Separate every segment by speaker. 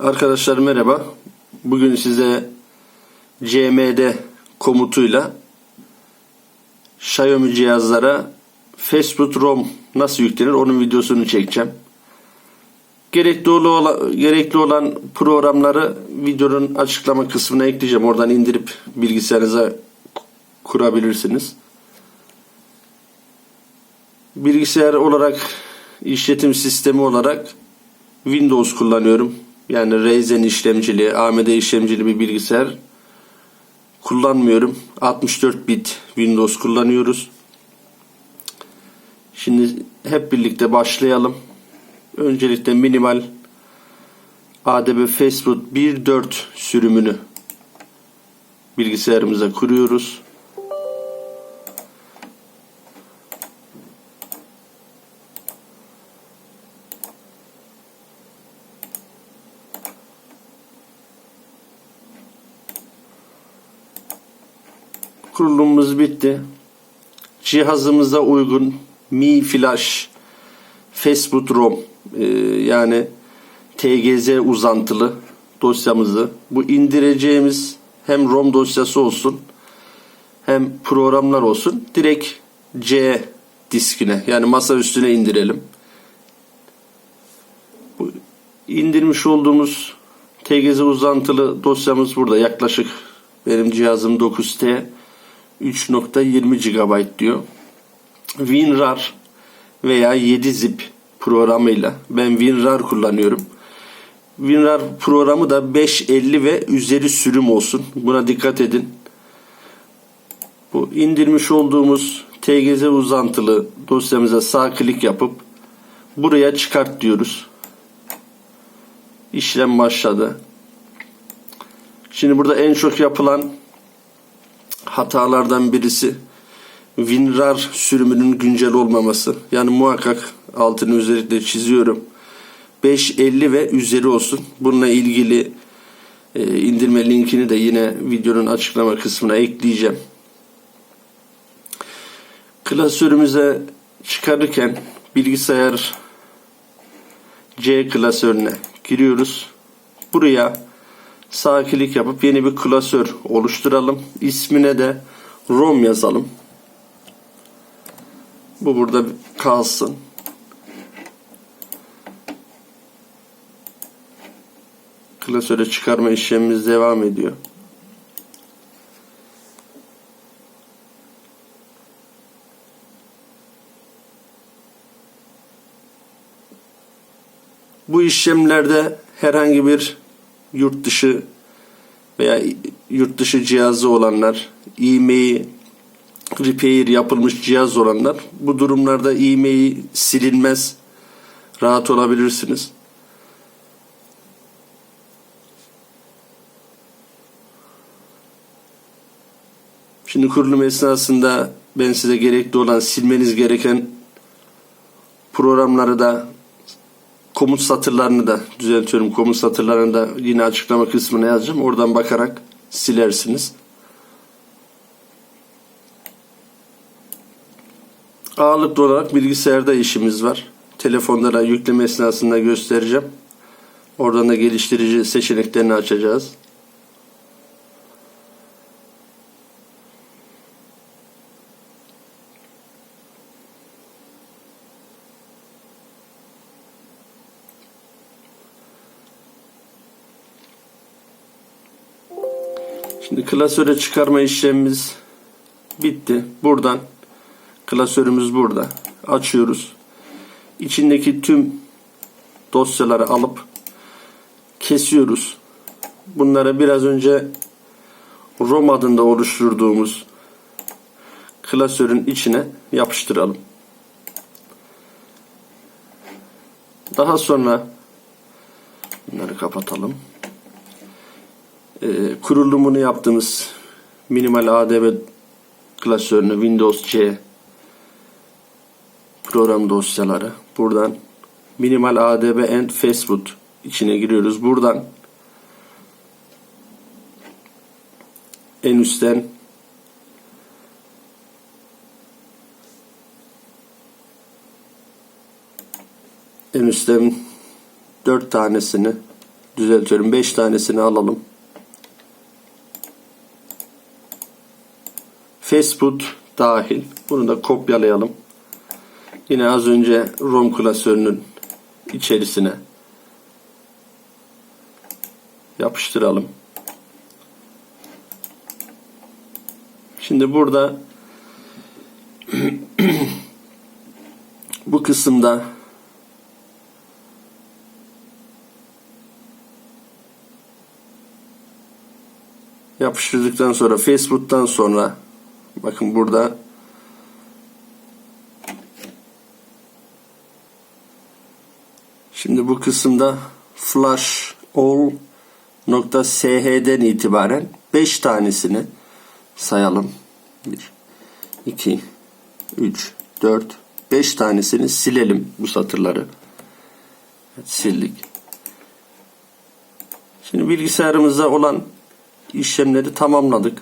Speaker 1: Arkadaşlar merhaba. Bugün size CMD komutuyla Xiaomi cihazlara Facebook ROM nasıl yüklenir onun videosunu çekeceğim. Gerekli olan, gerekli olan programları videonun açıklama kısmına ekleyeceğim. Oradan indirip bilgisayarınıza kurabilirsiniz. Bilgisayar olarak işletim sistemi olarak Windows kullanıyorum. Yani Ryzen işlemcili, AMD işlemcili bir bilgisayar kullanmıyorum. 64 bit Windows kullanıyoruz. Şimdi hep birlikte başlayalım. Öncelikle minimal ADB Facebook 1.4 sürümünü bilgisayarımıza kuruyoruz. Kurulumumuz bitti. Cihazımıza uygun Mi Flash Facebook ROM e, yani TGZ uzantılı dosyamızı bu indireceğimiz hem ROM dosyası olsun hem programlar olsun direkt C diskine yani masa üstüne indirelim. Bu indirmiş olduğumuz TGZ uzantılı dosyamız burada yaklaşık benim cihazım 9T 3.20 GB diyor. WinRAR veya 7-zip programıyla ben WinRAR kullanıyorum. WinRAR programı da 550 ve üzeri sürüm olsun. Buna dikkat edin. Bu indirmiş olduğumuz TGZ uzantılı dosyamıza sağ klik yapıp buraya çıkart diyoruz. İşlem başladı. Şimdi burada en çok yapılan hatalardan birisi WinRAR sürümünün güncel olmaması. Yani muhakkak altını özellikle çiziyorum. 550 ve üzeri olsun. Bununla ilgili e, indirme linkini de yine videonun açıklama kısmına ekleyeceğim. Klasörümüze çıkarırken bilgisayar C klasörüne giriyoruz. Buraya sağ yapıp yeni bir klasör oluşturalım. İsmine de ROM yazalım. Bu burada kalsın. Klasöre çıkarma işlemimiz devam ediyor. Bu işlemlerde herhangi bir yurt dışı veya yurt dışı cihazı olanlar, e-mail repair yapılmış cihaz olanlar bu durumlarda e-mail silinmez. Rahat olabilirsiniz. Şimdi kurulum esnasında ben size gerekli olan silmeniz gereken programları da komut satırlarını da düzeltiyorum. Komut satırlarını da yine açıklama kısmına yazacağım. Oradan bakarak silersiniz. Ağırlıklı olarak bilgisayarda işimiz var. Telefonda da yükleme esnasında göstereceğim. Oradan da geliştirici seçeneklerini açacağız. Şimdi klasöre çıkarma işlemimiz bitti. Buradan klasörümüz burada. Açıyoruz. İçindeki tüm dosyaları alıp kesiyoruz. Bunları biraz önce ROM adında oluşturduğumuz klasörün içine yapıştıralım. Daha sonra bunları kapatalım e, kurulumunu yaptığımız minimal ADB klasörünü Windows C program dosyaları buradan minimal ADB and Facebook içine giriyoruz. Buradan en üstten en üstten dört tanesini düzeltiyorum 5 tanesini alalım. Facebook dahil. Bunu da kopyalayalım. Yine az önce ROM klasörünün içerisine yapıştıralım. Şimdi burada bu kısımda yapıştırdıktan sonra Facebook'tan sonra bakın burada Şimdi bu kısımda flash all nokta sh'den itibaren 5 tanesini sayalım. 1 2 3 4 5 tanesini silelim bu satırları. Evet, sildik. Şimdi bilgisayarımızda olan işlemleri tamamladık.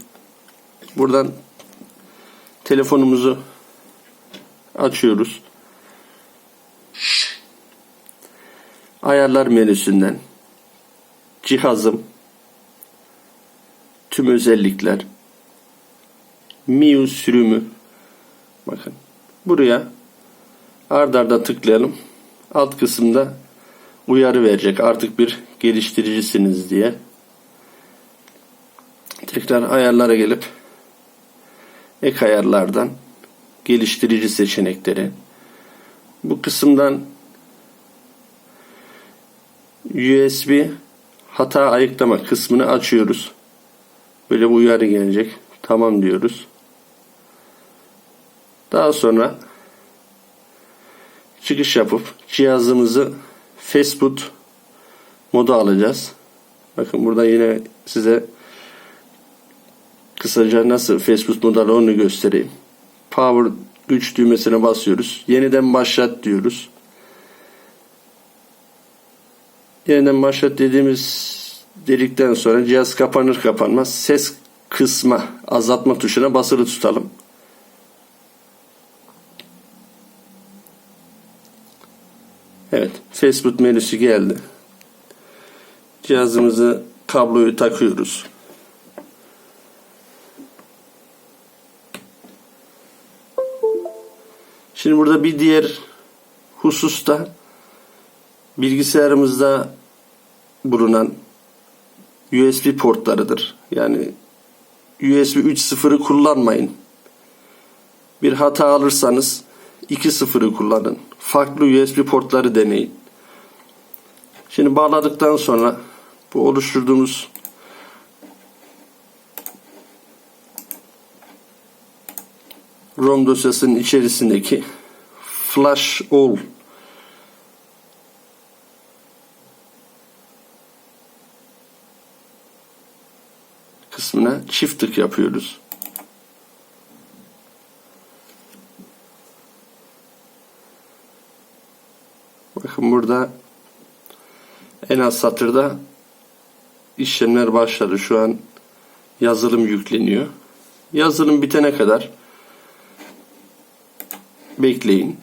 Speaker 1: Buradan telefonumuzu açıyoruz. Ayarlar menüsünden cihazım tüm özellikler MIUI sürümü bakın buraya ard arda tıklayalım. Alt kısımda uyarı verecek artık bir geliştiricisiniz diye. Tekrar ayarlara gelip ek ayarlardan geliştirici seçenekleri bu kısımdan USB hata ayıklama kısmını açıyoruz. Böyle bir uyarı gelecek. Tamam diyoruz. Daha sonra çıkış yapıp cihazımızı Facebook moda alacağız. Bakın burada yine size kısaca nasıl Facebook modu onu göstereyim. Power güç düğmesine basıyoruz. Yeniden başlat diyoruz. Yeniden başlat dediğimiz dedikten sonra cihaz kapanır kapanmaz ses kısma azaltma tuşuna basılı tutalım. Evet, Facebook menüsü geldi. Cihazımızı kabloyu takıyoruz. Şimdi burada bir diğer hususta bilgisayarımızda bulunan USB portlarıdır. Yani USB 3.0'ı kullanmayın. Bir hata alırsanız 2.0'ı kullanın. Farklı USB portları deneyin. Şimdi bağladıktan sonra bu oluşturduğumuz ROM dosyasının içerisindeki Flash All kısmına çift tık yapıyoruz. Bakın burada en az satırda işlemler başladı. Şu an yazılım yükleniyor. Yazılım bitene kadar bekleyin.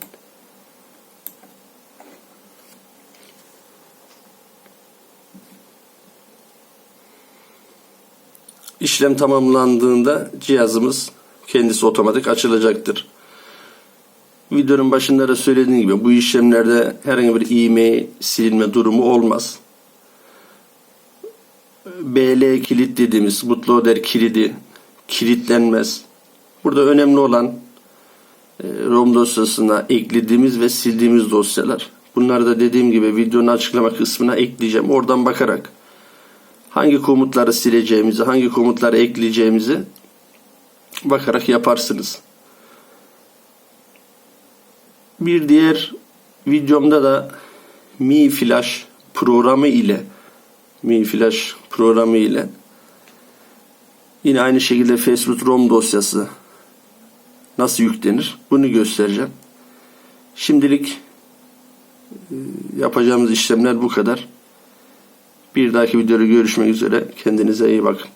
Speaker 1: İşlem tamamlandığında cihazımız kendisi otomatik açılacaktır. Videonun başında da söylediğim gibi bu işlemlerde herhangi bir iğme silinme durumu olmaz. BL kilit dediğimiz bootloader kilidi kilitlenmez. Burada önemli olan ROM dosyasına eklediğimiz ve sildiğimiz dosyalar. Bunları da dediğim gibi videonun açıklama kısmına ekleyeceğim. Oradan bakarak hangi komutları sileceğimizi, hangi komutları ekleyeceğimizi bakarak yaparsınız. Bir diğer videomda da Mi Flash programı ile Mi Flash programı ile yine aynı şekilde Facebook ROM dosyası nasıl yüklenir bunu göstereceğim. Şimdilik e, yapacağımız işlemler bu kadar. Bir dahaki videoda görüşmek üzere. Kendinize iyi bakın.